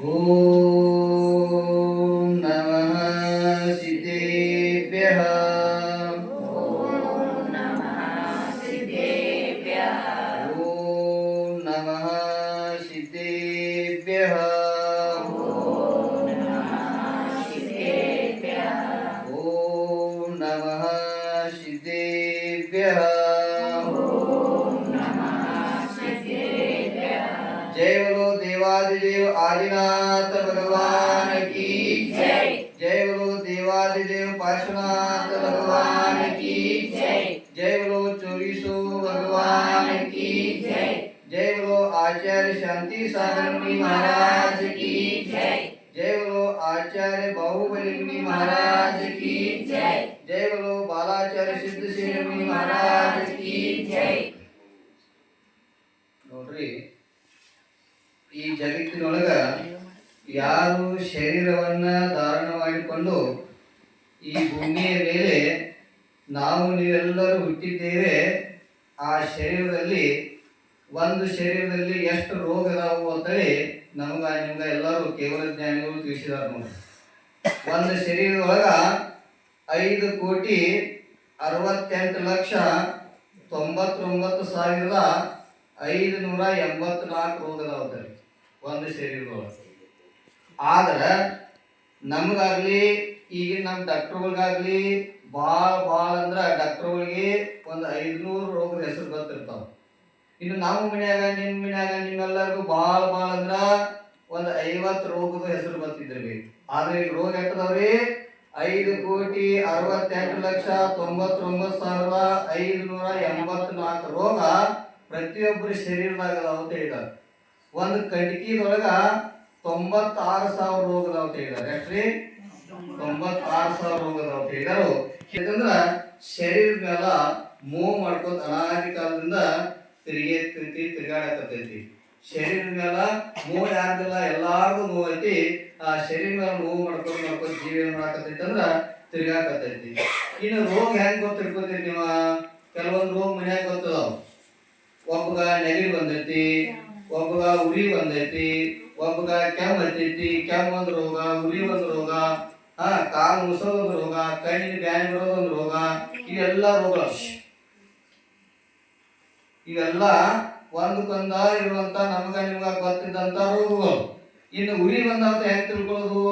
Oh. भगवान की जय। जय बोलो देवादिदेव पार्श्वनाथ भगवान की जय। जय बोलो चौबीसो भगवान की जय। जय बोलो आचार्य शांति सागर महाराज। ಯಾರು ಶರೀರವನ್ನ ಧಾರಣ ಮಾಡಿಕೊಂಡು ಈ ಭೂಮಿಯ ಮೇಲೆ ನಾವು ನೀವೆಲ್ಲರೂ ಹುಟ್ಟಿದ್ದೇವೆ ಆ ಶರೀರದಲ್ಲಿ, ಒಂದು ಶರೀರದಲ್ಲಿ ಎಷ್ಟು ರೋಗ ಇದಾವು ಅಂತೇಳಿ ನಮಗ, ನಿಮ್ಗ ಎಲ್ಲರೂ ಕೇವಲ ಜ್ಞಾನಿಗಳು ತಿಳಿಸಿದಾರ ನೋಡಿ ಒಂದು ಶರೀರದೊಳಗ ಐದು ಕೋಟಿ ಅರವತ್ತೆಂಟು ಲಕ್ಷ ತೊಂಬತ್ತೊಂಬತ್ತು ಸಾವಿರದ ಐದು ನೂರ ಎಂಬತ್ನಾಲ್ಕು ರೋಗ ಅದಾವ್ರಿ ಒಂದು ಶರೀರದೊಳಗೆ. ಆದ್ರೆ ನಮಗಾಗ್ಲಿ, ಈಗಿನ ನಮ್ಮ ಡಾಕ್ಟರ್ಗಳಿಗಾಗ್ಲಿ, ಭಾಳ ಭಾಳ ಅಂದ್ರೆ ಡಾಕ್ಟರ್ಗಳಿಗೆ ಒಂದು ಐದುನೂರು ರೋಗದ ಹೆಸರು ಗೊತ್ತಿರ್ತಾವ. ಇನ್ನು ನಮ್ಮ ಮನ್ಯಾಗ ನಿಮ್ಮ ಮನ್ಯಾಗ, ನಿಮ್ಮೆಲ್ಲರಿಗೂ ಭಾಳ ಭಾಳ ಅಂದ್ರೆ ಒಂದು ಐವತ್ತು ರೋಗದ ಹೆಸರು ಗೊತ್ತಿದ್ರಿ ಆದ್ರೆ ಈಗ ರೋಗ ಎಟ್ಟದವ್ರಿ? ಐದು ಕೋಟಿ ಅರವತ್ತೆಂಟು ಲಕ್ಷ ತೊಂಬತ್ತೊಂಬತ್ತು ಸಾವಿರದ ಐದುನೂರ ಎಂಬತ್ನಾಲ್ಕು ರೋಗ ಪ್ರತಿಯೊಬ್ಬರ ಶರೀರದಾಗ ಅದಾವ ಅಂತ ಹೇಳಿದಾರೆ ಒಂದು ಕಟ್ಕಿದೊಳಗ ತೊಂಬತ್ತಾರು ಸಾವಿರ ರೋಗದ ಅಂತ ಹೇಳಿದಾರೆ ಎಷ್ಟ್ರಿ ತೊಂಬತ್ತಾರು ಸಾವಿರ ರೋಗ ಅದಾವ ಅಂತ ಹೇಳಿದಾರು ಯಾಕಂದ್ರ ಶರೀರದ ಮೇಲ ಮೂವ್ ಮಾಡ್ಕೊತ ಅನಾದಿ ಕಾಲದಿಂದ ತಿರುಗೈತಿ ತಿರುಗಾಡಕತ್ತೈತಿ. ಶರೀರದ ಮೇಲ ನೋವು ಯಾರ್ದಿಲ್ಲ ಎಲ್ಲಾರ್ಗು ನೋವು ಐತಿ, ಆ ಶರೀರ ಮೇಲೆ ನೋವು ಮಾಡ್ಕೊಂಡು ಮಾಡ್ಕೊಂಡು ಜೀವನ ಮಾಡಾಕತ್ತೈತಿ ಅಂದ್ರ ತಿರ್ಗಾಕತ್ತೈತಿ. ಇನ್ನು ರೋಗ ಹೆಂಗ್ ಗೊತ್ತಿರ್ಕೋತೀರಿ ನೀವು? ಕೆಲವೊಂದು ರೋಗ ಮನ್ಯಾಗ ಗೊತ್ತದಾವ ಒಬ್ಬಗ ನೆಗಡಿ ಬಂದೈತಿ, ಒಬ್ಬಗ ಉರಿ ಬಂದೈತಿ ಒಬ್ಬಗ ಕೆಮ್ಮ ಹತ್ತೈತಿ ಕೆಮ್ಮ ಒಂದು ರೋಗ ಉರಿ ಒಂದು ರೋಗ, ಹಾ, ಕಾಲು ಮುಸೋದೊಂದು ರೋಗ ಕಣ್ಣಿನ ಬ್ಯಾನಿ ಬರೋದೊಂದು ರೋಗ, ಇವೆಲ್ಲ ರೋಗ ಇವೆಲ್ಲ ಒಂದಕ್ಕೊಂದ ಇರುವಂತ ನಮಗ ನಿಮ್ಗ ಗೊತ್ತಿದ್ದಂತ ರೋಗಗಳು. ಇನ್ನು ಉರಿ ಬಂದಂತ ಹೆಂಗ್ ತಿಳ್ಕೊಳ್ಳೋದು?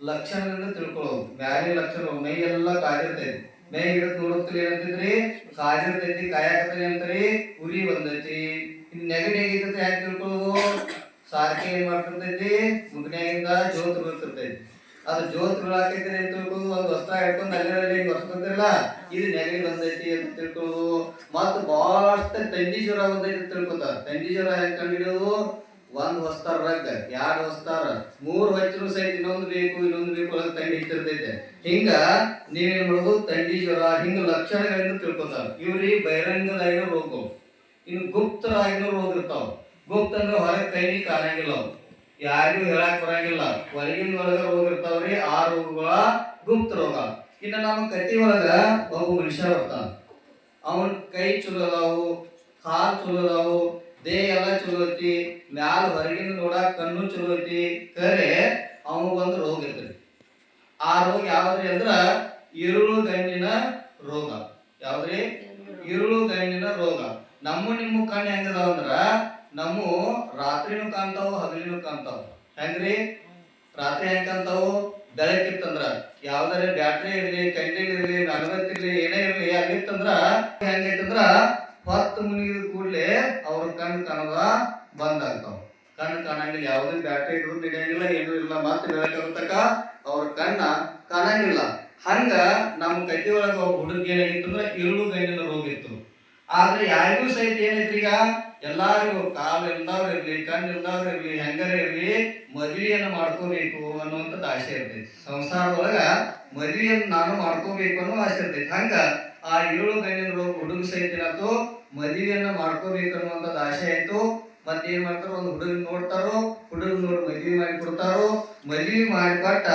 ಲಕ್ಷಣದಿಂದ ತಿಳ್ಕೊಳ್ಳೋದು. ಬ್ಯಾರೆ ಲಕ್ಷಣ ಮೈ ಎಲ್ಲ ಕಾದಿರ್ತೈತಿ. ಮೈ ಹಿಡಿದು ನೋಡತ್ರಿ ಏನಂತಿದ್ರಿ ಕಾದಿರ್ತೈತಿ ಅಂತ ಅಂತ್ರಿ ಉರಿ ಬಂದೈತಿ. ಇನ್ನು ನೆಗಡಿ ಅಂತ ಹೆಂಗ್ ತಿಳ್ಕೊಳ್ಳೋದು? ಸಾರಿಗೆ ಏನ್ ಮಾಡ್ತಿರ್ತೈತಿ ಮುಗ್ನ್ಯಾಗಿಂದ ಜೋತ್ ಬರ್ತಿರ್ತೈತಿ ಅದು ಜೋತ್ ಬೀಳಾಕೈತಿ ತಿಳ್ಕೊಂಡು ಒಂದು ವಸ್ತ್ರ ಹಿಡ್ಕೊಂಡು ಅಲ್ಲೇ ಬರ್ಸ್ಕೊತಿರಲ್ಲ ಇದು ನೆಗಡಿ ಬಂದೈತಿ ಅಂತ ತಿಳ್ಕೊಳ್ಳೋದು ಮತ್ತು ಬಹಳಷ್ಟು ತಂಡಿ ಜ್ವರ ಬಂದೈತಿ ತಿಳ್ಕೊತಾರ. ತಂಡಿ ಜ್ವರ ಹೆಂಗ್ ಒಂದ್ ಹೊಸ್ತಾರ ರಗ್, ಎರಡ್ ಹೊಸ್ತಾರ ಮೂರ್ ಹಚ್ಚರು ಸಹಿತ ಇನ್ನೊಂದು ಬೇಕು ಇನ್ನೊಂದು ಬೇಕು ಅಲ್ಲ ತಂಡಿ ಇಟ್ಟಿರ್ತೈತೆ. ಹಿಂಗ ನೀವೇನ್ ಮಾಡೋದು? ತಂಡಿ ಜ್ವರ, ಹಿಂಗ ಲಕ್ಷಣಗಳಿಂದ ತಿಳ್ಕೊತಾರ. ಇವ್ರಿ ಬಹಿರಂಗದಾಗಿನ ಹೋಗೋ ಇನ್ನು ಗುಪ್ತರಾಗಿನ ರೋಗ ಇರ್ತಾವ. ಗುಪ್ತ ಅಂದ್ರೆ ಹೊರಗೆ ಕೈನಿ ಕಾಣಂಗಿಲ್ಲ ಅವು ಯಾರಿಗೂ ಹೇಳಕ್ ಬರಂಗಿಲ್ಲ. ಹೊರಗಿನ ಒಳಗ ರೋಗ ಇರ್ತಾವ್ರಿ ಆ ರೋಗಗಳ ಗುಪ್ತ ರೋಗ. ಇನ್ನು ನಮ್ಮ ಕತಿ ಒಳಗ ಒಬ್ಬ ಮನುಷ್ಯ ಬರ್ತಾನ ಅವನ ಕೈ ಚಲೋ ಅದಾವು ಕಾಲ್ ಚಲೋ ಅದಾವು ದೇಹ ಎಲ್ಲ ಚಲೋ ಐತಿ ಮ್ಯಾಲ ಹೊರಗಿನ ನೋಡಾಕ ಕಣ್ಣು ಚಲೋ ಐತಿ ಕರೆ ಅವನಿಗೊಂದು ರೋಗ ಇರ್ತೈತಿ. ಆ ರೋಗ ಯಾವ್ದ್ರಿ ಅಂದ್ರ ಇರುಳು ಗಣ್ಣಿನ ರೋಗ. ಯಾವ್ದ್ರಿ? ಇರುಳು. ಗಣ್ಣಿನ ರೋಗ. ನಮ್ಮ ನಿಮ್ಮ ಕಣ್ಣು ಹೆಂಗದಾವ ಅಂದ್ರ ನಮ್ಮ ರಾತ್ರಿನೂ ಕಾಣ್ತಾವ, ಹಗಲಿನೂ ಕಾಣ್ತಾವ. ಹೆಂಗ್ರಿ? ರಾತ್ರಿ ಹೆಂಗ್ ಕಾಣ್ತಾವು? ಬೆಳಕಿತ್ತಂದ್ರ ಯಾವ್ದಾರ ಬ್ಯಾಟ್ರಿ ಇರ್ಲಿ ಕಂಟಿಲ್ ಇರ್ಲಿ ನಗದತ್ ಇರ್ಲಿ, ಏನೇ ಇರ್ಲಿ ಅಲ್ಲಿತ್ತಂದ್ರ ಹೆಂಗೈತಂದ್ರ ಹೊತ್ತು ಮುನಿಗಿದ ಕೂಡ್ಲೆ ಅವ್ರ ಕಣ್ಣು ಕಾಣದ ಬಂದ್ ಆಗ್ತಾವ. ಕಣ್ಣು ಕಾಣಂಗಿಲ್ಲ, ಯಾವ್ದು ಬ್ಯಾಟ್ರಿ ಇದ್ರು ನಡೆಯಂಗಿಲ್ಲ ಏನು ಇಲ್ಲ ಮತ್ತೆ ಬೆಳಕಾಗತಕ್ಕ ಅವ್ರ ಕಣ್ಣ ಕಾಣಂಗಿಲ್ಲ. ಹಂಗ ನಮ್ಮ ಕೈ ಒಳಗ ಹುಡುಗ ಏನಾಗಿತ್ತಂದ್ರ, ಇರುಳು ಗೈನಿನ ರೋಗ ಇತ್ತು ಆದ್ರೆ ಯಾರಿಗೂ ಸಹಿತ ಏನೈತಿ ಈಗ? ಎಲ್ಲಾರಿಗೂ ಕಾಲು ಇಲ್ದವ್ರು ಇರ್ಲಿ, ಕಣ್ಣು ಇಲ್ದವ್ರು ಇರ್ಲಿ, ಹೆಂಗರ ಇರ್ಲಿ, ಮದ್ವೆಯನ್ನು ಮಾಡ್ಕೋಬೇಕು ಅನ್ನುವಂಥದ್ದು ಆಸೆ ಇರ್ತೈತಿ. ಸಂಸಾರದೊಳಗ ಮದ್ವೆಯನ್ನು ನಾನು ಮಾಡ್ಕೋಬೇಕು ಅನ್ನೋ ಆಸೆ ಇರ್ತೈತಿ. ಹಂಗ ಆ ಏಳು ಗಣ್ಯನ ರೋಗ ಹುಡುಗ ಸಹಿತ ಏನಾಯ್ತು? ಮದ್ವಿಯನ್ನ ಮಾಡ್ಕೋಬೇಕು ಅನ್ನುವಂಥದ್ದು ಆಸೆ ಆಯ್ತು. ಮತ್ತೆ ಏನ್ ಮಾಡ್ತಾರೋ? ಒಂದು ಹುಡುಗ ನೋಡ್ತಾರೋ? ಹುಡುಗ ನೋಡಿ ಮದ್ವಿ ಮಾಡಿ ಕೊಡ್ತಾರೋ? ಮದ್ವಿ ಮಾಡಿಕೊಟ್ಟ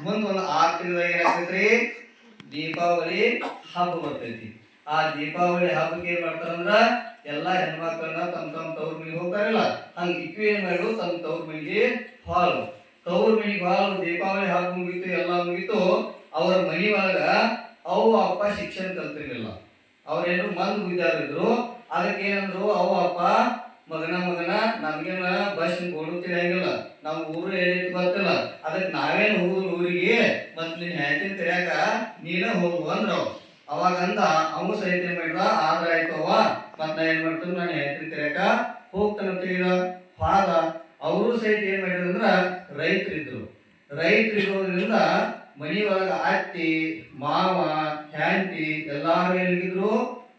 ಮುಂದ್ ಒಂದು ಆರು ತಿಂಗಳ ಏನಾಗ್ತೈತ್ರಿ? ದೀಪಾವಳಿ ಹಬ್ಬ ಬರ್ತೈತಿ. ಆ ದೀಪಾವಳಿ ಹಬ್ಬಕ್ಕೆ ಏನ್ ಮಾಡ್ತಾರಂದ್ರ ಎಲ್ಲಾ ಹೆಣ್ಮಕ್ಳನ್ನ ತಮ್ಮ ತಮ್ಮ ತವ್ರ ಮನೆಗೆ ಹೋಗ್ತಾರಲ್ಲ, ಹಂಗ ಇಕ್ವಿ ಏನ್ ಮಾಡಿದ್ರು ತಮ್ಮ ತವ್ರ ಮನೆಗೆ ಹಾಲು. ತವ್ರ ಮನೆಗೆ ಹಾಲು ದೀಪಾವಳಿ ಹಬ್ಬ ಮುಗೀತು, ಎಲ್ಲ ಮುಗಿತು, ಅವ್ರ ಮನಿ ಒಳಗ ಅವು ಅಪ್ಪ ಶಿಕ್ಷಣ ಕಲ್ತಿರ್ಲಿಲ್ಲ. ಅವ್ರೇನು ಮಂದ್ ಮುಗಿದಾರಿದ್ರು ಅದಕ್ಕೆ ಏನಂದ್ರು ಅವು ಅಪ್ಪ, ಮಗನ ಮಗನ, ನಮ್ಗೇನ ಬಸ್ ಗೋಡು ತಿಳಿಯಂಗಿಲ್ಲ ನಮ್ಮ ಊರು ಏನೈತಿ ಬರ್ತಿಲ್ಲ ಅದಕ್ಕೆ ನಾವೇನು ಹೋಗುದು ಊರಿಗೆ ಮತ್ ನಿನ್ ಹೆಂಡತಿ ತಿಳಿಯಾಕ ನೀನ ಹೋಗು ಅಂದ್ರ ಅವ್. ಅವನು ಸಹಿತ ಏನ್ ಮಾಡಿದ ಆದ್ರೆ ಆಯ್ತು ಅವ ಮತ್ತ ಏನ್ ಮಾಡ್ತಾನ? ನಾನು ಹೆಂಡತಿ ತೆರ್ಯಾಕ, ಹೋಗ್ತಾನ ತಿಳಿದ ಫಾದ ಅವರು ಸಹಿತ ಏನ್ ಮಾಡಿದ್ರು ಅಂದ್ರ, ರೈತರಿದ್ರು. ರೈತರು ಇರೋದ್ರಿಂದ ಮನಿ ಒಳಗ ಅತ್ತಿ, ಮಾವ ಹ್ಯಾಂಟಿ ಎಲ್ಲಾರು ಏನಿದ್ರು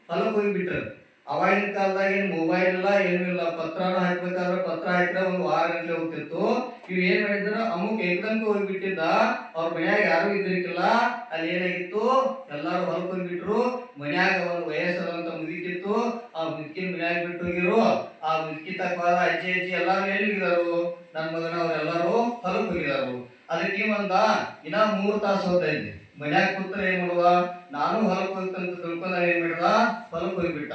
ಹೊಲಕ್ಕೆ ಹೋಗಿಬಿಟ್ರು. ಅವಾಗಿನ ಕಾಲದಾಗ ಏನು ಮೊಬೈಲ್ ಇಲ್ಲ, ಏನೂ ಇಲ್ಲ. ಪತ್ರನ ಹಾಕ್ಬೇಕಾದ್ರೆ ಪತ್ರ ಹಾಕಿದ್ರೆ ಒಂದು ವಾರ ಗಂಟೆ ಹೋಗ್ತಿತ್ತು. ಇವ್ ಏನ್ ಮಾಡಿದ್ರು? ಅಮುಕ್ ಏಕದಂಕ ಹೋಗ್ಬಿಟ್ಟಿದ್ದ. ಅವ್ರ ಮನ್ಯಾಗ ಯಾರು ಇದ್ರಿಕಿಲ್ಲ ಅಲ್ಲಿ ಏನಾಗಿತ್ತು? ಎಲ್ಲಾರು ಹೊಲಕ್ಕೆ ಹೋಗ್ಬಿಟ್ರು ಮನ್ಯಾಗ ಒಂದು ವಯಸ್ಸಾದಂತ ಮುದುಕಿತ್ತು. ಆ ಮುದುಕಿನ ಮನ್ಯಾಗ ಬಿಟ್ಟು ಹೋಗಿರು ಆ ಮುದುಕಿ ತಕ್ಕವಾದ ಅಜ್ಜಿ ಅಜ್ಜಿ ಎಲ್ಲಾರು ಎಲ್ಲಿಗಿದಾರು? ನನ್ನ ಮಗನ ಅವ್ರೆಲ್ಲಾರು ಹೊಲಕ್ ಹೋಗಿದಾರು ಅದಕ್ಕೆ ಬಂದ ಇನ್ನ ಮೂರ್ ತಾಸು ಹೋಗ್ತೈತಿ ಮನ್ಯಾಗ ಕೂತ್ರ ಏನ್ ಮಾಡುವ? ನಾನು ಹೊಲಕ್ ಹೋಗ್ತಂತ ತಿಳ್ಕೊಂಡ ಏನ್ ಮಾಡಿದ? ಹೊಲಕ್ ಹೋಗ್ಬಿಟ್ಟ.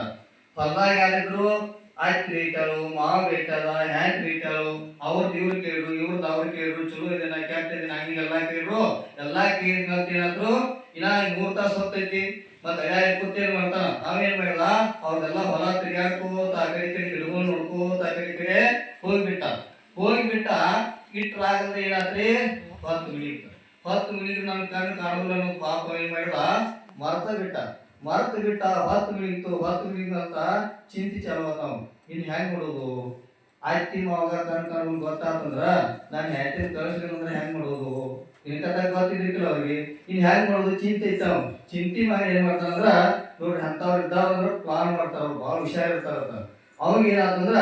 ಹೊಲದಾಗ ಯಾರಿದ್ರು? ಆಯ್ತು ಬೇಟಾಳು ಮಾವ ಬೇಟಾಳ ಹ್ಯಾಂಗ್ ಬೇಟಾಳು ಅವ್ರದ್ದು ಇವ್ರು ಕೇಳಿದ್ರು ಇವ್ರದ್ದು ಅವ್ರು ಕೇಳಿದ್ರು ಚಲೋ ಇದನ್ನ ಕೆಟ್ಟ ಇದನ್ನ ಹಂಗೆಲ್ಲ ಕೇಳಿದ್ರು ಎಲ್ಲಾ ಕೇಳಿದ್ಮೇಲೆ ಏನಾದ್ರು ಇನ್ನ ಮೂರ್ ತಾಸು ಹೊತ್ತೈತಿ, ಮತ್ತ ಅಡ್ಯಾಗ ಕೂತೇನ್ ಮಾಡ್ತಾನ? ನಾವೇನ್ ಮಾಡಿಲ್ಲ ಅವ್ರದೆಲ್ಲ ಹೊಲ ತಿರ್ಗಾಡ್ಕೋತ ಆ ಕಡೆ ಕಡೆ ಹಿಡ್ಕೊಂಡ್ ನೋಡ್ಕೋತ ಆ ಕಡೆ ಕಡೆ ಹೋಗ್ಬಿಟ್ಟ ಹೋಗ್ಬಿಟ್ಟ ಇಟ್ರಾಗಂದ್ರೆ ಏನಾತ್ರಿ? ಹೊತ್ತು ಮಿಳಿತು ಹೊತ್ತು ಮಿಳಿದ್ರೆ ನನ್ ಕಣ್ಣು ಕಾಣುದಿಲ್ಲ ಪಾಪ ಏನ್ ಮಾಡಿದ ಮರ್ತ ಬಿಟ್ಟ. ಮರ್ತ ಬಿಟ್ಟ ಹೊತ್ತು ಮಿಳಿತು ಹೊತ್ತು ಅಂತ ಚಿಂತೆ ಚಾಲು ಇನ್ನು ಇನ್ ಹೆಂಗ್ ಮಾಡೋದು? ಆಯ್ತಿ ಮಾವಾಗ ತನ್ನ ಗೊತ್ತಾತಂದ್ರ, ನಾನು ಹೆತ್ತಿನ ಕಳಿಸ್ಲಿಲ್ಲ ಅಂದ್ರೆ ಹೆಂಗ್ ಮಾಡೋದು? ಇನ್ಕತ್ತಾಗ ಗೊತ್ತಿದ್ರಿಕಿಲ್ಲ ಅವ್ರಿಗೆ. ಇನ್ ಹೆಂಗ್ ಮಾಡೋದು? ಚಿಂತೆ ಇತ್ತಾವ ಚಿಂತೆ ಮಾಡಿ ಏನ್ ಮಾಡ್ತಾನಂದ್ರ ನೋಡ್ರಿ ಅಂತವ್ರು ಇದ್ದಾವ ಅಂದ್ರ ಪ್ಲಾನ್ ಮಾಡ್ತಾರ ಬಹಳ ಹುಷಾರ್ ಇರ್ತಾರ ಅವಾಗ ಏನಾತಂದ್ರ,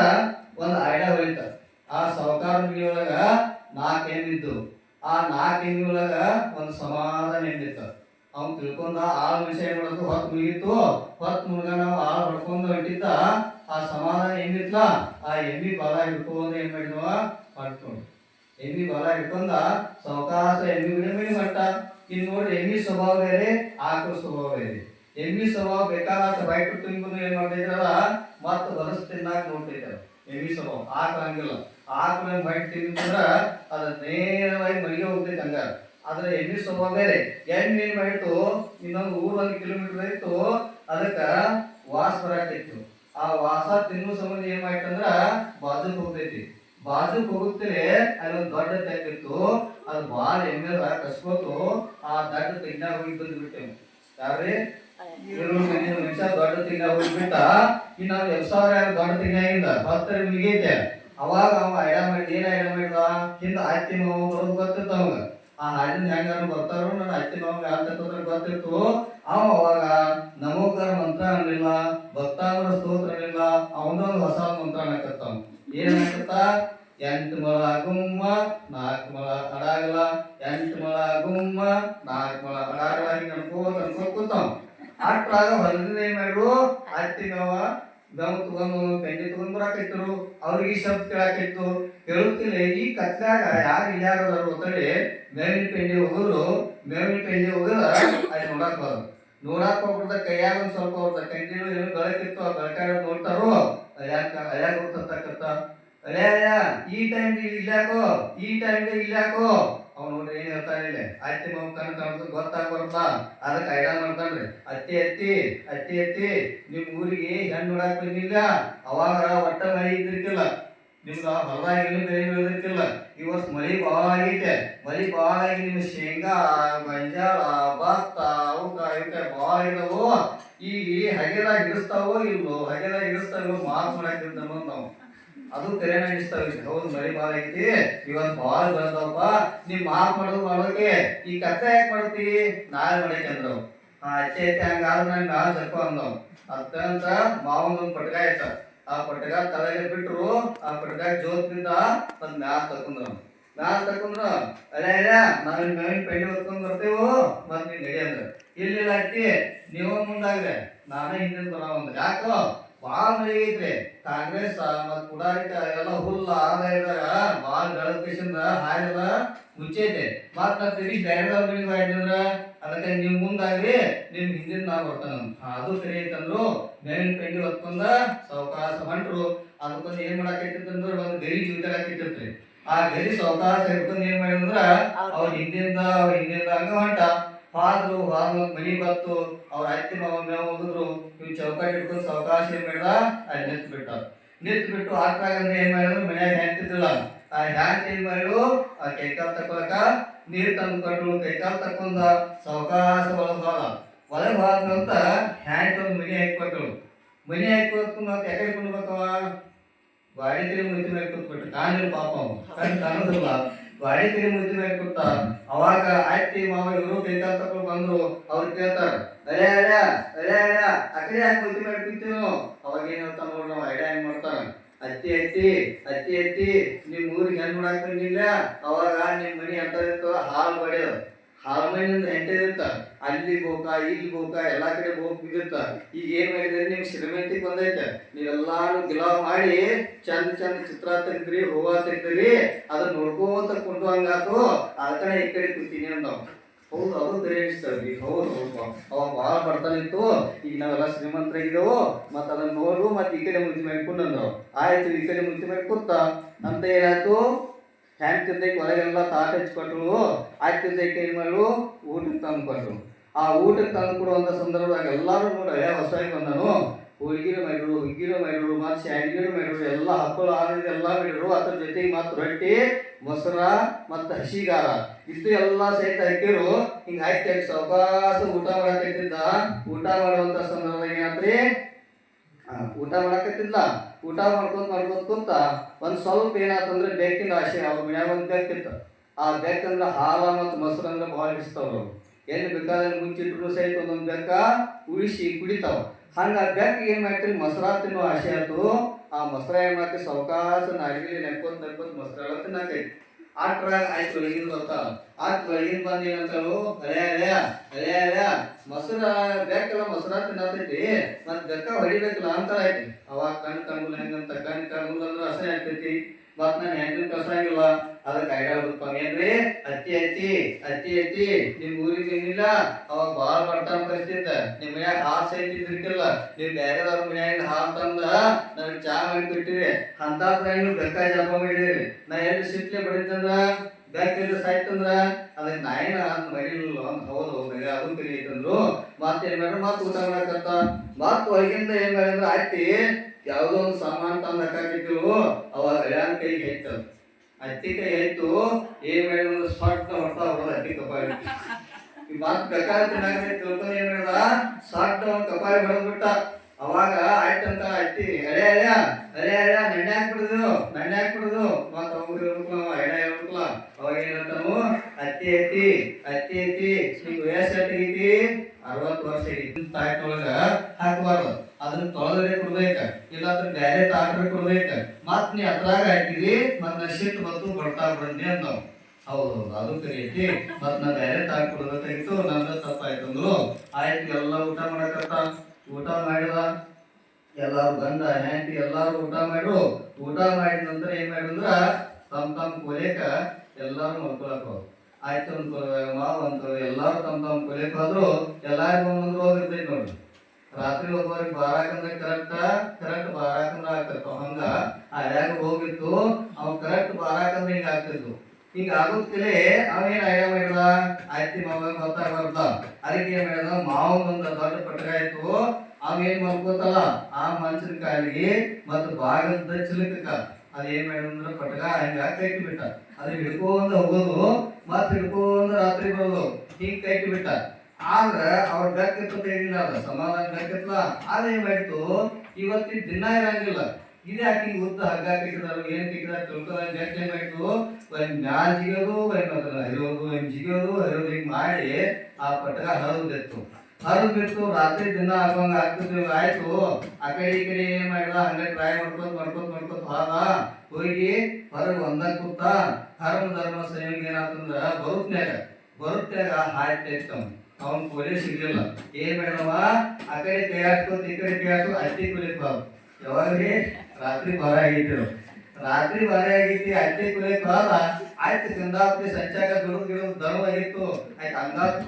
ಒಂದ್ ಐಡಿಯಾ ಹೋಯ್ತ ಆ ಸಾವುಕಾರ ಒಳಗ ನಾಲ್ಕು ಇದ್ದು. ಆ ನಾಲ್ಕು ಹೆಣ್ಣಿ ಒಳಗ ಒಂದು ಸಮಾಧಾನ ಹೆಣ್ಣಿತ್ತು ಅವ್ನು ತಿಳ್ಕೊಂಡ ಆಳ್ ವಿಷಯ ಏನ್ ಮಾಡೋದು ಹೊತ್ತು ಮುಗಿತು. ಹೊತ್ತು ಮುಳುಗ ನಾವು ಆಳ್ ಹೊಡ್ಕೊಂಡು ಹೊಟ್ಟಿದ್ದ ಆ ಸಮಾಧಾನ ಏನಿತ್ಲ ಆ ಎಮ್ಮಿ ಬಲ ಹಿಡ್ಕೊಂಡು ಏನ್ ಮಾಡಿದ್ವ ಮಾಡ್ಕೊಂಡು. ಎಮ್ಮಿ ಬಲ ಹಿಡ್ಕೊಂಡ ಸಾವಕಾಶ ಎಮ್ಮಿ ಬಿಡಿ ಮಟ್ಟ. ಇನ್ನು ನೋಡಿ ಎಮ್ಮಿ ಸ್ವಭಾವ ಬೇರೆ, ಆಕಳ ಸ್ವಭಾವ ಬೇರೆ. ಎಮ್ಮಿ ಸ್ವಭಾವ ಬೇಕಾದ ಬೈಟ್ ತುಂಬ ಏನ್ ಮಾಡ್ತಿದ್ರಲ್ಲ ಮತ್ತ ಬರಸ್ ತಿನ್ನಾಕ ನೋಡ್ತಿದ್ದಾರ ಎಮ್ಮಿ ಸ್ವಭಾವ, ಆಕಳ ಹಂಗಿಲ್ಲ. ಆಕಳ ಬೈಟ್ ತಿಂದ್ರ ಅದ ನೇರವಾಗಿ ಮನೆಗೆ ಹೋಗ್ತೈತೆ ಹಂಗ ಆದ್ರೆ ಎಣ್ಣೆ ಸ್ವಭಾವ ಬೇರೆ ಎಣ್ಣೆ ಏನ್ ಮಾಡಿತ್ತು ಇನ್ನೊಂದು ಊರ್ ಒಂದು ಕಿಲೋಮೀಟರ್ ಇತ್ತು, ಅದಕ್ಕ ವಾಸ ಬರಾಕಿತ್ತು ಆ ವಾಸ ತಿನ್ನು ಸಂಬಂಧ ಏನ್ ಮಾಡಿತ್ತಂದ್ರ ಬಾಜುಕ್ ಹೋಗ್ತೈತಿ. ಬಾಜು ಹೋಗುತ್ತಲೇ ಅಲ್ಲಿ ಒಂದು ದೊಡ್ಡ ತೆಗ್ಗಿತ್ತು ಅದು ಬಾಳ ಎಣ್ಣೆ ಕಸ್ಕೋತು ಆ ದೊಡ್ಡ ತೆಗ್ನಾಗ ಹೋಗಿ ಬಂದು ಬಿಟ್ಟೆವು ಯಾರ್ರಿ ಮನುಷ್ಯ ದೊಡ್ಡ ತಿಂಗ ಹೋಗ್ಬಿಟ್ಟ ಇನ್ನ ಎರಡ್ ಸಾವಿರ ದೊಡ್ಡ ತಿಂಗಿಂದ ಹತ್ತರ ಮುಗಿಯೈತೆ ಅವಾಗ ಅವ ಐಡಿಯಾ ಮಾಡಿ, ಏನ್ ಐಡಿಯಾ ಮಾಡಿದ ಹಿಂದ ಆಯ್ತಿ ಗೊತ್ತಿತ್ತು ಅವಾಗ. ಆ ಹಾಡಿನ ಹೆಂಗಾರು ಬರ್ತಾರೋ ನನ್ನ ಅತ್ತಿ ಯಾರ ತಗೋದ್ರೆ ಗೊತ್ತಿತ್ತು. ಅವ ಅವಾಗ ನಮೋಕರ ಮಂತ್ರ ಅನ್ನಲಿಲ್ಲ ಭಕ್ತಾವರ ಸ್ತೋತ್ರ ಅನ್ನಲಿಲ್ಲ ಅವನೊಂದು ಹೊಸ ಮಂತ್ರ ಅನ್ನಕತ್ತಾವ ಏನಕತ್ತ ಎಂಟು ಮೊಳ ಗುಮ್ಮ, ನಾಲ್ಕು ಮೊಳ ಅಡಾಗಲ. ಎಂಟು ಮೊಳ ಗುಮ್ಮ, ನಾಲ್ಕು ಮೊಳ ಅಡಾಗಲ. ಹಿಂಗ ಅನ್ಕೋತ ಅನ್ಕೋತ ಕೂತಾವ. ಅಟ್ರಾಗ ಹೊಲದಿಂದ ಏನ್ ಮಾಡ್ರು ಅತ್ತಿ ಗಮ್ ತಗೊಂಡು ಪೆಂಡಿ ತಗೊಂಡ್ ಬರಾಕೈತರು, ಅವ್ರಿಗೆ ಶಬ್ದ ಕೇಳಾಕೈತು. ಹೇಳುತ್ತಿಲ್ಲ, ಈ ಕತ್ಲಾಗ ಯಾರು ಇಲ್ಲಾರದಾರು ಅಂತೇಳಿ ಮೇವಿನ ಪೆಂಡಿ ಹೋಗುದ್ರು ಮೇವಿನ ಪೆಂಡಿ ಹೋಗಲ್ಲ ಅಲ್ಲಿ ನೋಡಾಕ ಬರೋದು. ನೋಡಕ್ ಹೋಗ್ಬಿಡ್ದ ಕೈಯಾಗ ಒಂದ್ ಸ್ವಲ್ಪ ಅವ್ರದ ಕಂಟಿನ್ಯೂ ಏನು ಬೆಳಕಿತ್ತು, ಆ ಬೆಳಕಾಗ ನೋಡ್ತಾರೋ? ಅಳ್ಯಾಕ ಅಳ್ಯಾಕ ಹೋಗ್ತಕ್ಕಂಥ ಅಳ್ಯಾ ಈ ಟೈಮ್ ಇಲ್ಲಾಕೋ ಈ ಟೈಮ್ ಇಲ್ಲಾಕೋ ಅವ್ನು ನೋಡ್ರಿ ಏನ್ ಹೇಳ್ತಾನೆ ಇಲ್ಲಿ ಅತ್ತಿ ಮಗ ಕಣ್ ಕಾಣೋದು ಗೊತ್ತಾಗ್ಬಾರ್ದ ಅದಕ್ಕೆ ಐಡಾ ಮಾಡ್ತಾನ್ರಿ. ಅತ್ತಿ ಅತ್ತಿ ಅತ್ತಿ ಅತ್ತಿ ನಿಮ್ಮ ಊರಿಗೆ ಹೆಣ್ಣು ನೋಡಾಕ್ ಬಂದಿಲ್ಲ. ಅವಾಗ ಒಟ್ಟ ಮಳೆ ಇದ್ದಿರ್ಕಿಲ್ಲ. ನಿಮ್ಗ ಹೊಲದಾಗ ಏನು ಬೆಳೆ ಬೆಳೆದಿರ್ತಿಲ್ಲ ಈ ವರ್ಷ ಮಳಿ ಭಾಳ ಆಗೈತೆ. ಮಳಿ ಭಾಳ ಆಗಿ ನಿಮ್ಮ ಶೇಂಗಾ ಮಂಜಾಳ ಭತ್ತ ಅವಕ್ಕ ಭಾಳ ಇದಾವೋ? ಈ ಹಗೆದಾಗ ಇಡಿಸ್ತಾವೋ ಇಲ್ವೋ? ಹಗೆದಾಗ ಹಿಡಿಸ್ತಾವೋ ಮಾರ್ಕ್ ಮಾಡಾಕ್ ನಾವು ಅದು ತೆರೆ ಹೌದು, ಮರಿ ಭಾಳ ಐತಿ. ಇವತ್ತು ಭಾಳ ಬಂದವಪ್ಪ, ನೀವ್ ಮಾರ್ಕ್ ಮಾಡೋದು ಮಾಡೋಕೆ. ಈ ಕತ್ತೆ ಯಾಕೆ ಮಾಡ್ತಿ? ನಾಳೆ ಮಾಡಕ್ಕೆ ಅಂದ್ರವ್ ಆ ಅಚ್ಚೆ ಐತೆ ಹಂಗಾದ್ರೆ ನಂಗೆ ನಾಳೆ ಸರ್ಕೊ ಅಂದವ್. ಅದಂತ ಮಾವನೊಂದು ಪಟ್ಕ ಐತ ಆ ಪಟ್ಕ ತಲೆಗೆ ಬಿಟ್ರು, ಆ ಪಟ್ಕ ಜೋತ್ನಿಂದ ಒಂದ್ ಮ್ಯಾಲ್ ಮ್ಯಾಲ ಮ್ಯಾಲ್ ತಕೊಂಡ್ರ ಅಲ್ಲೇ ಇಲ್ಲ ನಾವ್ ಮೇವಿನ ಪೆಂಡಿ ಹೊತ್ಕೊಂಡ್ ಬರ್ತೇವು? ಮತ್ ನೀನ್ ನಡಿ ಅಂದ್ರ. ಇಲ್ಲ ಅಕ್ಕಿ, ನೀವು ಮುಂದಾಗ್ರೆ. ನಾನೇ ಹಿಂದಿನ ಬರೋ ಒಂದ್ ಯಾಕೋ? ಭಾಳ ಮಳೆ ಐತ್ರಿ ಕಾಂಗ್ರೆಸ್ ಮತ್ ಪುಡಾರಿಕ ಎಲ್ಲ ಹುಲ್ಲ ಆದಾಯದಾಗ ಭಾಳ ಬೆಳಕಿಸಿಂದ ಹಾಲೆಲ್ಲ ಮುಚ್ಚೈತೆ ಮತ್ತ ನಾ ತಿರುಗಿ ಬೇರೆದವ್ರ ಮನೆಗೆ ಮಾಡಿದ್ರ ಅದಕ್ಕೆ ನಿಮ್ ಮುಂದಾಗ್ರಿ ನಿಮ್ ಹಿಂದಿನ ನಾವು ಬರ್ತಾನ ಅದು ಸರಿ ಐತಂದ್ರು ಬೇವಿನ ಪೆಂಡಿ ಹೊತ್ಕೊಂಡ ಸಾವಕಾಶ ಹೊಂಟ್ರು. ಅದಕ್ಕೊಂದು ಏನ್ ಮಾಡಾಕೈತಿತ್ತಂದ್ರ ಒಂದು ಗರಿ ಜೀವಿತಾಕೈತಿರ್ತ್ರಿ ಆ ಗರಿ ಸಾವಕಾಶ ಹಿಡ್ಕೊಂಡು ಏನ್ ಮಾಡಿದ್ರ ಅವ್ರ ಹಿಂದಿಂದ ಅವ್ರ ಹಿಂದಿಂದ ಹಂಗ ಹೊಂಟ. ಹಾದ್ರು ಹಾದು ಮನೆ ಬತ್ತು, ಅವ್ರ ಅತ್ತಿ ಮಾವ ಹೋಗಿದ್ರು ಇವ್ ಚೌಕಾಟ್ ಹಿಡ್ಕೊಂಡು ಸಾವಕಾಶ ಏನ್ ಮಾಡ್ದ? ಅಲ್ಲಿ ನಿಂತು ಬಿಟ್ಟ ನಿಂತು ಬಿಟ್ಟು ಹಾಕ್ರಾಗ ಏನ್ ಮಾಡಿದ್ರು ಮನ್ಯಾಗ ಹೆಂತಿದ್ದಿಲ್ಲ ಆ ಹ್ಯಾಂಡ್ ಏನ್ ಮಾಡಿದ್ರು ಆ ಕೈಕಾಲ್ ತಕೊಳಕ ನೀರ್ ತಂದ್ಕೊಂಡ್ರು ಕೈಕಾಲ್ ತಕೊಂಡ ಸಾವಕಾಶ ಒಳಗ್ ಹೋದ. ಒಳಗ್ ಹೋದಂತ ತಂದು ಮನಿ ಕೊಟ್ರು. ಮನಿ ಹಾಕಿ ಕೊಟ್ಟು ಮತ್ತೆ ಯಾಕಡೆ ಕೊಂಡ್ಬೇಕವ ಬಾಡಿದ್ರೆ ಮುಂಚೆ ಕೂತ್ಬಿಟ್ಟು ಕಾಣಿಲ್ಲ ಪಾಪ ಅವ ಕಣ್ ಕಡೆ ಮುತ್ತಿ ಮೇಲೆ ಕೂತ ಅವಾಗ ಅತ್ತಿ ಮಾವ ಇವರು ಕೈಕಾಲ್ ತಕೊಂಡು ಬಂದ್ರು. ಅವ್ರು ಕೇಳ್ತಾರ, ಅರೆ ಅರೆ ಅರೆ ಅರೆ ಅಕಡೆ ಯಾಕೆ ಮುತ್ತಿ ಮೇಲೆ ಕೂತೀನೋ? ಅವಾಗ ಏನ್ ಹೇಳ್ತಾನ ನೋಡ್ರಿ ನಾವು, ಐಡಿಯಾ ಹೆಂಗ್ ಮಾಡ್ತಾರ? ಅತ್ತಿ ಅತ್ತಿ ಅತ್ತಿ ಅತ್ತಿ, ನಿಮ್ ಊರಿಗೆ ನೋಡಾಕ್ ಬಂದಿಲ್ಲ. ಅವಾಗ ನಿಮ್ ಮನಿ ಅಂತ ಹಾಲು ಬಡಿಯೋದು ಹಾಲು ಮನೆಯಿಂದ ಹೆಂಟಿದಿರ್ತ ಅಲ್ಲಿ ಬೋಕ ಇಲ್ಲಿ ಬೋಕ ಎಲ್ಲ ಕಡೆ ಬಿದ್ದಿರ್ತ ಈಗ ಏನ್ ಮಾಡಿದ್ರೆ? ನಿಮ್ ಶ್ರೀಮಂತಿಗೆ ಬಂದೈತೆ. ನೀವೆಲ್ಲಾರು ಗಿಲಾವ್ ಮಾಡಿ ಚಂದ ಚಂದ ಚಿತ್ರ ತೆಗ್ದ್ರಿ, ಹೂವ ತೆಗ್ದ್ರಿ, ಅದನ್ನ ನೋಡ್ಕೋತ ಕೊಂಡು ಹಂಗಾತು ಕಡೆ ಈ ಕಡೆ ಕೂತೀನಿ ಅಂದವ್. ಹೌದು, ಅದು ಸರ್. ಅನಿಸ್ತದ್ರಿ ಹೌದು ಹೌದು. ಅವಾಗ ಭಾಳ ಬರ್ತಾನಿತ್ತು ಈಗ ನಾವೆಲ್ಲ ಶ್ರೀಮಂತರಾಗಿದ್ದೆವು. ಮತ್ತ ಅದನ್ನ ನೋಡು ಮತ್ತೆ ಈ ಕಡೆ ಮೇಲೆ ಮಾಡ್ಕೊಂಡು ಅಂದ್ರು ಆಯ್ತು, ಈ ಕಡೆ ಮುಂಚೆ ಮೇಲೆ ಕೂತ. ಅಂತ ಏನಾಯ್ತು? ಹ್ಯಾಂಡ್ ತಿಂದೈಕ್ ಹೊರಗೆಲ್ಲ ತಾಟ ಹಚ್ಕೊಟ್ರು ಆಯ್ತು ತಿಂದೈಕ್ ಏನು ಮಾಡಲು ಊಟಕ್ಕೆ ತಂದು ಕೊಟ್ರು. ಆ ಊಟಕ್ಕೆ ತಂದು ಕೊಡುವಂಥ ಸಂದರ್ಭದಾಗ ಎಲ್ಲರೂ ನೋಡಿ ಹಳೆ ಹೊಸಾಗಿ ಬಂದನು. ಹೋಳಿಗೆರು ಮಾಡಿರು ಹುಗ್ಗಿರು ಮಾಡಿರು ಮತ್ತು ಶಾಂಡಿಗೆರು ಮಾಡಿರು ಎಲ್ಲ ಹಪ್ಪಳು ಆರಿದ ಎಲ್ಲ ಮಾಡಿರು ಅದ್ರ ಜೊತೆಗೆ ಮತ್ತು ರೊಟ್ಟಿ ಮೊಸರ ಮತ್ತು ಹಸಿಗಾರ. ಇಷ್ಟು ಎಲ್ಲ ಸಹಿತ ಹಾಕಿರು ಹಿಂಗೆ ಹಾಕಿ ಸಾವಕಾಶ ಊಟ ಮಾಡಕತ್ತಿದ್ದ. ಊಟ ಮಾಡುವಂಥ ಸಂದರ್ಭದಾಗ ಏನಾತ್ರಿ? ಆ, ಊಟ ಮಾಡಕತ್ತಿದ್ಲ? ಊಟ ಮಾಡ್ಕೊಂತ ಮಾಡ್ಕೊಂತ ಕುಂತ ಒಂದು ಸ್ವಲ್ಪ ಏನಾತಂದ್ರೆ ಬೇಕಿನ ಆಸೆ ಅವ್ರ ಮನ್ಯಾಗ ಒಂದು ಬೇಕಿತ್ತು. ಆ ಬೇಕಂದ್ರೆ ಹಾಲ ಮತ್ತು ಮೊಸರು ಅಂದ್ರೆ ಭಾಳ ಇಷ್ಟವ್ರು ಅವ್ರು. ಬೇಕಾದ್ರೆ ಮುಂಚಿಟ್ರು ಸಹಿತ ಒಂದೊಂದು ಬೆಕ್ಕ ಉಳಿಸಿ ಕುಡಿತಾವ. ಹಂಗ ಆ ಬೆಕ್ಕ ಏನ್ ಮಾಡ್ತೀರಿ? ಮೊಸರ ತಿನ್ನೋ ಆಸೆ ಆಯ್ತು ಆ ಮೊಸರ ಏನ್ ಮಾಡ್ತೀವಿ ಸಾವಕಾಶ ನಾಲ್ಗೆ ನೆಕ್ಕೊಂತ ನೆಕ್ಕೊಂತ ಮೊಸರ ತಿನ್ನಾಕೈತಿ. ಆಟ್ರಾಗ ಆಯ್ತು ಒಳಗಿನ ಬರ್ತಾ ಆತ್ ಒಳಗಿನ ಬಂದ ಏನಂತಾಳು ಅರೇ ಅರೇ ಅರೇ ಅರೇ, ಮೊಸರ ಬೇಕಲ್ಲ, ಮೊಸರ ತಿನ್ನತೈತಿ ಮತ್ ಬೆಕ್ಕ ಹೊಡಿಬೇಕಲ್ಲ ಅಂತ ಐತಿ ಅವಾಗ ಕಣ್ ಕಣ್ಗುಲ್ ಹೆಂಗಂತ, ಕಣ್ ಕಣ್ಗುಲ್ ಅಂದ್ರೆ ಹಸೆ ಆಗ್ತೈತಿ. ಮತ್ ನಾನು ಹೆಂಗಿನ ಕಳ್ಸಂಗಿಲ್ಲ ಅದಕ್ಕೆ ಐಡಿಯಾ ಹುಡುಕ್ಪ ಏನ್ರಿ? ಅತ್ತಿ ಅತ್ತಿ ಅತ್ತಿ ಅತ್ತಿ ನಿಮ್ ಅವಾಗ ಬಾಳ ಬರ್ತಾನ ಪರಿಸ್ಥಿತಿ ನಿಮ್ ಮನ್ಯಾಗ ಹಾಲ್ ಸಹಿತ ಇದ್ರಿಕಿಲ್ಲ ನೀವ್ ಬೇರೆದವ್ರ ಮನ್ಯಾಗಿಂದ ಹಾಲ್ ತಂದ ನನಗ್ ಚಾ ಮಾಡಿ ಬಿಟ್ಟಿರಿ ಅಂತ ನೀವು ಬೆಕ್ಕ ಜಪ ಮಾಡಿದಿರಿ ನಾ ಎಲ್ಲಿ ಸಿಟ್ಲೆ ಬಡಿತಂದ್ರ? ಬೆಕ್ಕ ಎಲ್ಲಿ ಸಾಯ್ತಂದ್ರ ಅದಕ್ಕೆ ನಾಯಿನ ಮರಿಲಿಲ್ಲ ಅಂತ ಹೌದು, ಮರಿ ಅದು ಕರಿ ಐತಂದ್ರು. ಮತ್ತೆ ಏನ್ ಮಾಡ್ರಿ ಮತ್ತೆ ಊಟ ಮಾಡಕತ್ತ? ಮತ್ ಒಳಗಿಂದ ಏನ್ ಮಾಡಿದ್ರ ಆಯ್ತಿ ಯಾವುದೋ ಒಂದು ಸಾಮಾನ್ ತಂದ್ ಅವಾಗ ಹಳ್ಯಾನ ಕೈಗೆ ಐತದ ಅತ್ತಿ ಕೈ ಆಯ್ತು ಏನ್ ಮಾಡಿದ್ರು ಸ್ವಾರ್ಥ ಮಾಡ್ತಾ ಹೋದ ಅತ್ತಿ ಈ ಮಾತು ಪ್ರಕಾರ ಚೆನ್ನಾಗಿದೆ ತಿಳ್ಕೊಂಡು ಏನ್ ಮಾಡ್ದ ಸಾಕ್ತ ಒಂದು ಕಪಾಯ ಹೊಡೆದ್ಬಿಟ್ಟ. ಅವಾಗ ಆಯ್ತಂತ ಅತ್ತಿ ಎಳೆ ಹಳೆಯ ಹಳೆ ಹಳೆಯ ನೆಣ್ಣೆ ಹಾಕ್ಬಿಡುದು ನೆಣ್ಣೆ ಹಾಕ್ಬಿಡುದು. ಮತ್ತ ಅವ್ರು ಹೇಳ್ಬೇಕಲ್ಲ ಎಳೆ ಹೇಳ್ಬೇಕಲ್ಲ. ಅವಾಗ ಏನಂತಾನು ಅತ್ತಿ ಅತ್ತಿ ಅತ್ತಿ ಅತ್ತಿ ನಿಮ್ಗೆ ವಯಸ್ಸು ಎಷ್ಟಾಗೈತಿ? ಅರವತ್ತು ವರ್ಷ ಐತಿ ತಾಯ್ತೊಳಗ ಹಾಕಬಾರ್ದು. ಅದನ್ನ ತೊಳೆದ್ರೆ ಕೊಡ್ಬೇಕ ಅದ್ರ ಬ್ಯಾರೆ ತಾಟ್ರೆ ಕೊಡ್ಬೇಕ ಮತ್ ನೀ ಅದ್ರಾಗ ಹಾಕಿದಿ ಮತ್ ನಶಿಟ್ ಬಂತು ಬರ್ತಾ ಬಂದಿ ಅಂದವ್. ಹೌದು ಅದು ಕರಿಯೈತಿ ಮತ್ ನಾ ಡೈರೆಕ್ಟ್ ತಾಟ್ ಇತ್ತು ನಂದ ತಪ್ಪಾಯ್ತು ಅಂದ್ರು. ಆಯ್ತು, ಎಲ್ಲ ಊಟ ಮಾಡಕತ್ತ? ಊಟ ಮಾಡಿದ? ಎಲ್ಲಾರು ಗಂಡ ಹೆಂಡತಿ ಎಲ್ಲಾರು ಊಟ ಮಾಡ್ರು. ಊಟ ಮಾಡಿದ ನಂತರ ಏನ್ ಮಾಡಿದ್ರ ತಮ್ ತಮ್ ಕೊಲೆಕ ಎಲ್ಲಾರು ಮಲ್ಕೊಳಕ್ ಆಯ್ತು ಕೊಲೆ ಮಾವ ಅಂತ ಎಲ್ಲಾರು ತಮ್ ತಮ್ ಕೊಲೆಕ್ ಹೋದ್ರು. ಎಲ್ಲಾರು ಒಂದೊಂದು ಹೋಗಿರ್ತೈತಿ ನೋಡ್ರಿ. ರಾತ್ರಿ ಒಬ್ಬರಿಗೆ ಬಾರಾಕಂದ್ರೆ ಕರೆಕ್ಟ್ ಕರೆಕ್ಟ್ ಬಾರಾಕಂದ್ರೆ ಆಗ್ತಿರ್ತಾವ ಹಂಗ ಹಳ್ಯಾಗ ಹೋಗಿತ್ತು, ಅವ್ ಕರೆಕ್ಟ್ ಬಾರಾಕಂದ್ರೆ ಹಿಂಗ ಆಗ್ತಿದ್ವು. ಹಿಂಗ ಆಗುತ್ತಲೇ ಅವನೇನ್ ಐಡಿಯಾ ಮಾಡಿದ ಆಯ್ತಿ ಮಾವ ಗೊತ್ತಾಗ್ಬಾರ್ದ ಅದಕ್ಕೆ ಏನ್ ಮಾಡಿದ ಮಾವ ಒಂದು ದೊಡ್ಡ ಪಟಕ ಆಯ್ತು. ಅವೇನ್ ಮಲ್ಕೋತಲ್ಲ ಆ ಮನುಷ್ಯನ ಕಾಲಿಗೆ ಮತ್ತು ಬಾಗದ ಚಿಲಕಕ್ಕ. ಅದ ಏನ್ ಮಾಡಿದಂದ್ರ ಪಟಕ ಹಿಂಗ ಕೈಟಿ ಬಿಟ್ಟ ಅದು ಹಿಡ್ಕೊಂಡ್ ಹೋಗೋದು ಮತ್ ಹಿಡ್ಕೊಂಡ್ ರಾತ್ರಿ ಬರೋದು. ಹಿಂಗ್ ಕೈಟಿ ಬಿಟ್ಟ ಆದ್ರ ಅವ್ರ ಬೆಕ್ಕಿತ್ತು ಅದ ಸಮಾಧಾನ ಬೆಕ್ಕಿತ್ತಲ್ಲ. ಅದೇನ್ ಮಾಡಿತ್ತು? ಇವತ್ತಿನ ದಿನ ಇರಂಗಿಲ್ಲ. ಇದೇ ಹಾಕಿ ಉದ್ದ ಹಗ್ಗ ಕಟ್ಟಿದಾರು ಏನ್ ತಿಕ್ಕಿದ ತಿಳ್ಕೊಳ ಬೆಕ್ಕ ಏನ್ ಒಂದು ಮ್ಯಾಲ್ ಜಿಗೋದು ಒಂದು ಅದನ್ನ ಹರಿಯೋದು ಒಂದು ಜಿಗೋದು ಹರಿಯೋದು ಹಿಂಗೆ ಮಾಡಿ ಆ ಪಟಕ ಹರಿದು ಬಿತ್ತು ಹರಿದು ಬಿತ್ತು ರಾತ್ರಿ ದಿನ ಆಗುವಂಗ ಆಗ್ತಿದ್ವಿ ಆಯ್ತು. ಆ ಕಡೆ ಈ ಕಡೆ ಏನ್ ಮಾಡಿದ? ಹಂಗ ಟ್ರೈ ಮಾಡ್ಕೊತ ಮಾಡ್ಕೊತ ಮಾಡ್ಕೊತ ಹೋದ. ಹೋಗಿ ಹೊರಗೆ ಒಂದಾಗ ಕೂತ ಧರ್ಮ ಧರ್ಮ ಸಂಯೋಗ ಏನಾತಂದ್ರ ಬರುತ್ತಾಗ ಬರುತ್ನ್ಯಾಗ ಹಾಯ್ತ ಅವ್ನು. ಅವನ್ ಕೊಲೆ ಸಿಗಲಿಲ್ಲ. ಏನ್ ಮಾಡಿದವ ಆ ಕಡೆ ಕೈ ಹಾಕ್ಕೋತ ಈ ಕಡೆ ಕೈ ಹಾಕೋ ಅತ್ತಿ ಕೊಲೆ ಯಾವಾಗ ಯಾವಾಗ್ರಿ ರಾತ್ರಿ ಬರ ಆಗಿದ್ರು ರಾತ್ರಿ ಬರ ಆಗೈತಿ ಅತ್ತೆ ಕುಲೆ ಕಾಲ ಆಯ್ತು ಕಂದಾಪಿ ಸಂಚಾಕ ದುಡಿದು ದರ್ವ ಆಗಿತ್ತು ಆಯ್ತು ಅಂಗಾತ್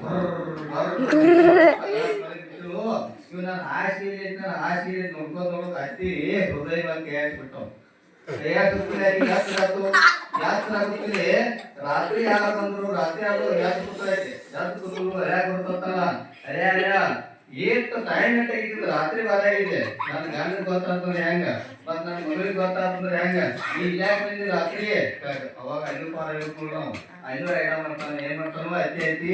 ಇವ್ ನಾನು ನೋಡ್ಕೊಂಡ್ ನೋಡೋದು ಅತ್ತಿ ಹೃದಯ ಬಂದು ರಾತ್ರಿ ಯಾರ ಬಂದ್ರು? ರಾತ್ರಿ ಆದ್ರು ಎಷ್ಟು ಟೈಮ್ ರಾತ್ರಿ ಬರ ಆಗಿದೆ. ನನ್ನ ಗಂಡ ಗೊತ್ತಾಗ್ತಂದ್ರೆ ಹೆಂಗ? ಮತ್ ನನ್ನ ಮಗಳಿಗೆ ಗೊತ್ತಾಗ್ತಂದ್ರೆ ಹೆಂಗ? ನೀ ಯಾಕೆ ಬಂದಿ ರಾತ್ರಿ. ಅವಾಗ ಐನೂರು ಪಾರ ಹೇಳ್ಕೊಂಡು ನಾವು. ಐನೂರು ಐಡ ಮಾಡ್ತಾನೆ. ಏನ್ ಮಾಡ್ತಾನೋ? ಅತಿ ಐತಿ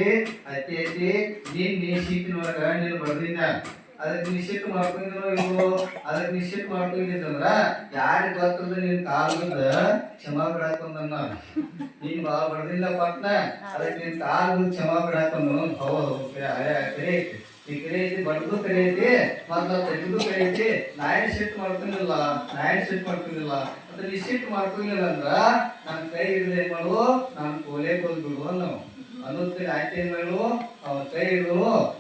ಅತಿ ಐತಿ ನೀನ್ ನೀ ಶೀತಿನೊಳಗ ನೀನು. ಬರ್ದಿನ ಅದಕ್ಕೆ ನಿಶ್ಚಿತ ಮಾಡ್ಕೊಂಡಿದ್ರು ಇವು ಅದಕ್ಕೆ ನಿಶ್ಚಿತ ಮಾಡ್ಕೊಂಡಿದ್ದಂದ್ರ ಯಾರಿಗೆ ಗೊತ್ತದ ನಿನ್ ಕಾಲದಿಂದ ಕ್ಷಮಾ ಬಿಡಾಕೊಂದನ್ನ ನೀನ್. ಬಾ ಬರ್ದಿಲ್ಲ ಪಟ್ನ. ಅದಕ್ಕೆ ನಿನ್ ಕಾಲದಿಂದ ಕ್ಷಮಾ ಬಿಡಾಕೊಂಡು ಹೌದು ಕರೆ ಅದೇ ಐತಿ ಕರೆಯತಿ ಬಡ್ದು ಕರೆ ಐತಿ ಮತ್ತ ತೆಗೆದು ಕರೆಯತಿ ನಾಯನ್ ಸೆಟ್ ಮಾಡ್ಕೊಂಡಿಲ್ಲ, ನಾಯನ್ ಸೆಟ್ ಮಾಡ್ಕೊಂಡಿಲ್ಲ. ಮತ್ತೆ ನೀ ಶಿಫ್ಟ್ ಮಾಡ್ಕೊಂಡಿಲ್ಲ ಅಂದ್ರ ನನ್ ಕೈ ಇದ್ರೆ ಏನ್ ಮಾಡು, ನಾನು ಕೋಲೆ ಕೋಲ್ ಅನ್ನೋ. ಅನ್ನೋದಕ್ಕೆ ಆಯ್ತು ಏನ್ ಮಾಡು? ಅವನ ಕೈ ಹಿಡಿದು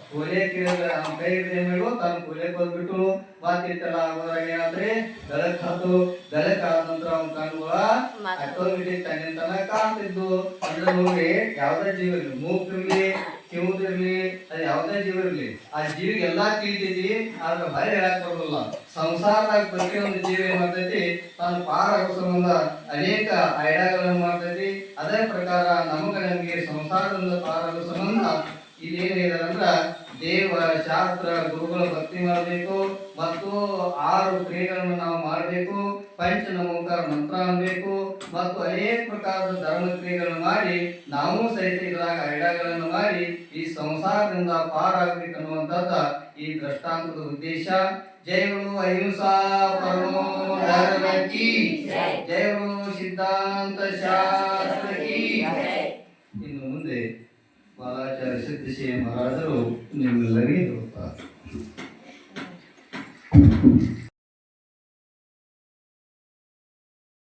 ಕೋಲೆ ಕೇಳಿದ್ರೆ ಅವನ ಕೈ ಹಿಡಿದು ಏನ್ ಮಾಡು ತಾನು ಕೋಲೆ ಕೊಲ್ಬಿಟ್ಟು ಮಾತಿತ್ತಲ್ಲ ಆಗೋದಾಗ ಏನಾದ್ರೆ? ಬೆಳಕ್ ಹತ್ತು ಬೆಳಕ್ ಆದ ನಂತರ ಅವನ ಕಣ್ಣುಗಳ ಆಟೋಮೆಟಿಕ್ ತನ್ನಿಂದನ ಕಾಣ್ತಿದ್ದು ಅಂದ್ರೆ ನೋಡಿ ಯಾವ್ದೇ ಜೀವ ಇರ್ಲಿ ಮೂಗಿರ್ಲಿ ಕಿವುದಿರ್ಲಿ ಅದು ಯಾವ್ದೇ ಜೀವ ಇರ್ಲಿ ಆ ಜೀವಿಗೆ ಎಲ್ಲಾ ತಿಳಿತೈತಿ ಆದ್ರೆ ಬರೀ ಹೇಳಕ್ ಬರೋದಿಲ್ಲ. ಸಂಸಾರದಾಗ ಪ್ರತಿಯೊಂದು ಜೀವ ಏನ್ ಮಾಡ್ತೈತಿ? ತಾನು ಪಾರ ಸಂಬಂಧ ಅನೇಕ ಐಡಿಯಾಗಳನ್ನು ಮಾಡ್ತೈತಿ. ಅದೇ ಪ್ರಕಾರ ನಮಗೆ ನಮಗೆ ಸಂಸಾರದಿಂದ ಪಾರ ಆಗೋ ಸಂಬಂಧ ಅಂದ್ರ ದೇವ ಶಾಸ್ತ್ರ ಗುರುಗಳ ಭಕ್ತಿ ಮಾಡಬೇಕು. ಮತ್ತು ಆರು ಕ್ರಿಯೆಗಳನ್ನು ನಾವು ಮಾಡಬೇಕು. ಪಂಚ ನಮೋಂಕಾರ ಮಂತ್ರ ಅನ್ಬೇಕು. ಮತ್ತು ಅನೇಕ ಪ್ರಕಾರದ ಧರ್ಮ ಕ್ರಿಯೆಗಳನ್ನು ಮಾಡಿ ನಾವು ಸಹಿತ ಇದ್ರಾಗ ಐಡಗಳನ್ನು ಮಾಡಿ ಈ ಸಂಸಾರದಿಂದ ಪಾರಾಗಬೇಕು ಅನ್ನುವಂಥದ್ದ ಈ ದೃಷ್ಟಾಂತದ ಉದ್ದೇಶ. ಜಯಗಳು ಅಹಿಂಸಾ ಪರಮೋ ಧರ್ಮಕ್ಕೆ ಜಯಗಳು ಸಿದ್ಧಾಂತ ಶಾಸ್ತ್ರ ಬಾಲಾಚಾರ್ಯ ಸಿದ್ಧಶಿವ ಮಹಾರಾಜರು ನಿಮ್ಮೆಲ್ಲರಿಗೆ ಹೇಳುತ್ತಾರೆ